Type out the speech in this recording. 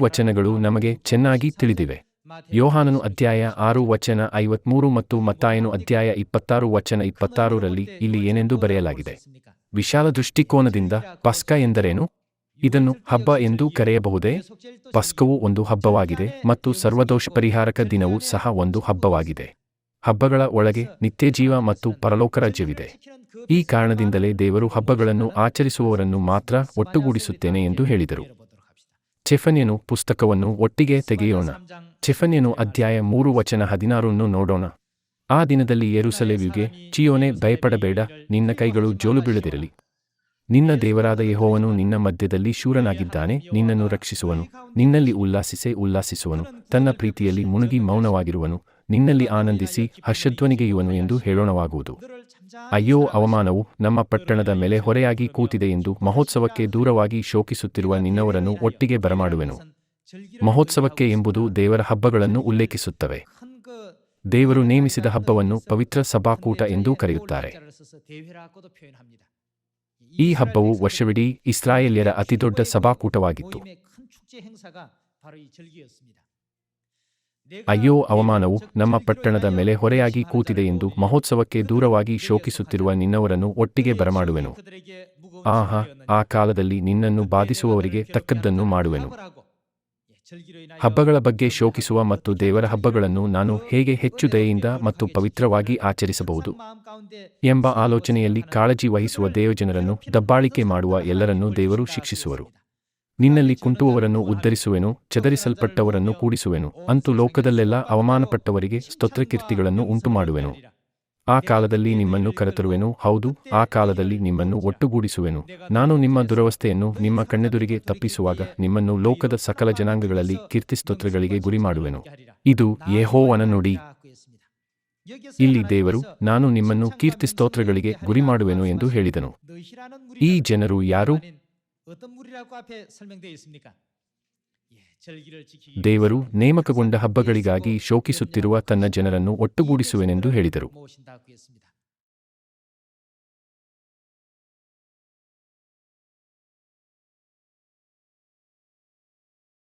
ವಚನಗಳು ನಮಗೆ ಚೆನ್ನಾಗಿ ತಿಳಿದಿವೆ. ಯೋಹಾನನು ಅಧ್ಯಾಯ ಆರು ವಚನ ಐವತ್ಮೂರು ಮತ್ತು ಮತ್ತಾಯನು ಅಧ್ಯಾಯ ಇಪ್ಪತ್ತಾರು ವಚನ ಇಪ್ಪತ್ತಾರರಲ್ಲಿ ಇಲ್ಲಿ ಏನೆಂದು ಬರೆಯಲಾಗಿದೆ. ವಿಶಾಲ ದೃಷ್ಟಿಕೋನದಿಂದ ಪಸ್ಕ ಎಂದರೇನು? ಇದನ್ನು ಹಬ್ಬ ಎಂದು ಕರೆಯಬಹುದೇ? ಪಸ್ಕವು ಒಂದು ಹಬ್ಬವಾಗಿದೆ ಮತ್ತು ಸರ್ವದೋಷ ಪರಿಹಾರಕ ದಿನವೂ ಸಹ ಒಂದು ಹಬ್ಬವಾಗಿದೆ. ಹಬ್ಬಗಳ ಒಳಗೆ ನಿತ್ಯಜೀವ ಮತ್ತು ಪರಲೋಕ ರಾಜ್ಯವಿದೆ. ಈ ಕಾರಣದಿಂದಲೇ ದೇವರು ಹಬ್ಬಗಳನ್ನು ಆಚರಿಸುವವರನ್ನು ಮಾತ್ರ ಒಟ್ಟುಗೂಡಿಸುತ್ತೇನೆ ಎಂದು ಹೇಳಿದರು. ಚೆಫನ್ಯನು ಪುಸ್ತಕವನ್ನು ಒಟ್ಟಿಗೆ ತೆಗೆಯೋಣ. ಚೆಫನ್ಯನು ಅಧ್ಯಾಯ ಮೂರು ವಚನ ಹದಿನಾರನ್ನು ನೋಡೋಣ. ಆ ದಿನದಲ್ಲಿ ಏರುಸಲೇವಿಗೆ ಚಿಯೋನೆ, ಭಯಪಡಬೇಡ, ನಿನ್ನ ಕೈಗಳು ಜೋಲು ಬೀಳದಿರಲಿ. ನಿನ್ನ ದೇವರಾದ ಯಹೋವನು ನಿನ್ನ ಮಧ್ಯದಲ್ಲಿ ಶೂರನಾಗಿದ್ದಾನೆ, ನಿನ್ನನ್ನು ರಕ್ಷಿಸುವನು. ನಿನ್ನಲ್ಲಿ ಉಲ್ಲಾಸಿಸೇ ಉಲ್ಲಾಸಿಸುವನು. ತನ್ನ ಪ್ರೀತಿಯಲ್ಲಿ ಮುನುಗಿ ಮೌನವಾಗಿರುವನು. ನಿನ್ನಲ್ಲಿ ಆನಂದಿಸಿ ಹರ್ಷಧ್ವನಿಗೆಯುವನು ಎಂದು ಹೇಳೋಣವಾಗುವುದು. ಅಯ್ಯೋ, ಅವಮಾನವು ನಮ್ಮ ಪಟ್ಟಣದ ಮೇಲೆ ಹೊರೆಯಾಗಿ ಕೂತಿದೆ ಎಂದು ಮಹೋತ್ಸವಕ್ಕೆ ದೂರವಾಗಿ ಶೋಕಿಸುತ್ತಿರುವ ನಿನ್ನವರನ್ನು ಒಟ್ಟಿಗೆ ಬರಮಾಡುವೆನು. ಮಹೋತ್ಸವಕ್ಕೆ ಎಂಬುದು ದೇವರ ಹಬ್ಬಗಳನ್ನು ಉಲ್ಲೇಖಿಸುತ್ತವೆ. ದೇವರು ನೇಮಿಸಿದ ಹಬ್ಬವನ್ನು ಪವಿತ್ರ ಸಭಾಕೂಟ ಎಂದೂ ಕರೆಯುತ್ತಾರೆ. ಈ ಹಬ್ಬವು ವರ್ಷವಿಡೀ ಇಸ್ರಾಯೇಲ್ಯರ ಅತಿದೊಡ್ಡ ಸಭಾಕೂಟವಾಗಿತ್ತು. ಅಯ್ಯೋ, ಅವಮಾನವು ನಮ್ಮ ಪಟ್ಟಣದ ಮೇಲೆ ಹೊರೆಯಾಗಿ ಕೂತಿದೆ ಎಂದು ಮಹೋತ್ಸವಕ್ಕೆ ದೂರವಾಗಿ ಶೋಕಿಸುತ್ತಿರುವ ನಿನ್ನವರನ್ನು ಒಟ್ಟಿಗೆ ಬರಮಾಡುವೆನು. ಆಹಾ, ಆ ಕಾಲದಲ್ಲಿ ನಿನ್ನನ್ನು ಬಾಧಿಸುವವರಿಗೆ ತಕ್ಕದ್ದನ್ನು ಮಾಡುವೆನು. ಹಬ್ಬಗಳ ಬಗ್ಗೆ ಶೋಕಿಸುವ ಮತ್ತು ದೇವರ ಹಬ್ಬಗಳನ್ನು ನಾನು ಹೇಗೆ ಹೆಚ್ಚು ದಯೆಯಿಂದ ಮತ್ತು ಪವಿತ್ರವಾಗಿ ಆಚರಿಸಬಹುದು? ಎಂಬ ಆಲೋಚನೆಯಲ್ಲಿ ಕಾಳಜಿ ವಹಿಸುವ ದೇವಜನರನ್ನು ದಬ್ಬಾಳಿಕೆ ಮಾಡುವ ಎಲ್ಲರನ್ನೂ ದೇವರು ಶಿಕ್ಷಿಸುವರು. ನಿನ್ನಲ್ಲಿ ಕುಂಟುವವರನ್ನು ಉದ್ಧರಿಸುವೆನು, ಚದರಿಸಲ್ಪಟ್ಟವರನ್ನು ಕೂಡಿಸುವೆನು, ಅಂತೂ ಲೋಕದಲ್ಲೆಲ್ಲ ಅವಮಾನಪಟ್ಟವರಿಗೆ ಸ್ತೋತ್ರಕೀರ್ತಿಗಳನ್ನು ಉಂಟುಮಾಡುವೆನು. ಆ ಕಾಲದಲ್ಲಿ ನಿಮ್ಮನ್ನು ಕರೆತರುವೆನು, ಹೌದು, ಆ ಕಾಲದಲ್ಲಿ ನಿಮ್ಮನ್ನು ಒಟ್ಟುಗೂಡಿಸುವೆನು. ನಾನು ನಿಮ್ಮ ದುರವಸ್ಥೆಯನ್ನು ನಿಮ್ಮ ಕಣ್ಣೆದುರಿಗೆ ತಪ್ಪಿಸುವಾಗ ನಿಮ್ಮನ್ನು ಲೋಕದ ಸಕಲ ಜನಾಂಗಗಳಲ್ಲಿ ಕೀರ್ತಿಸ್ತೋತ್ರಗಳಿಗೆ ಗುರಿಮಾಡುವೆನು. ಇದು ಯೆಹೋವನ ನುಡಿ. ಇಲ್ಲಿ ದೇವರು, ನಾನು ನಿಮ್ಮನ್ನು ಕೀರ್ತಿ ಸ್ತೋತ್ರಗಳಿಗೆ ಗುರಿ ಮಾಡುವೆನು ಎಂದು ಹೇಳಿದನು. ಈ ಜನರು ಯಾರು? ದೇವರು ನೇಮಕಗೊಂಡ ಹಬ್ಬಗಳಿಗಾಗಿ ಶೋಕಿಸುತ್ತಿರುವ ತನ್ನ ಜನರನ್ನು ಒಟ್ಟುಗೂಡಿಸುವೆನೆಂದು ಹೇಳಿದರು.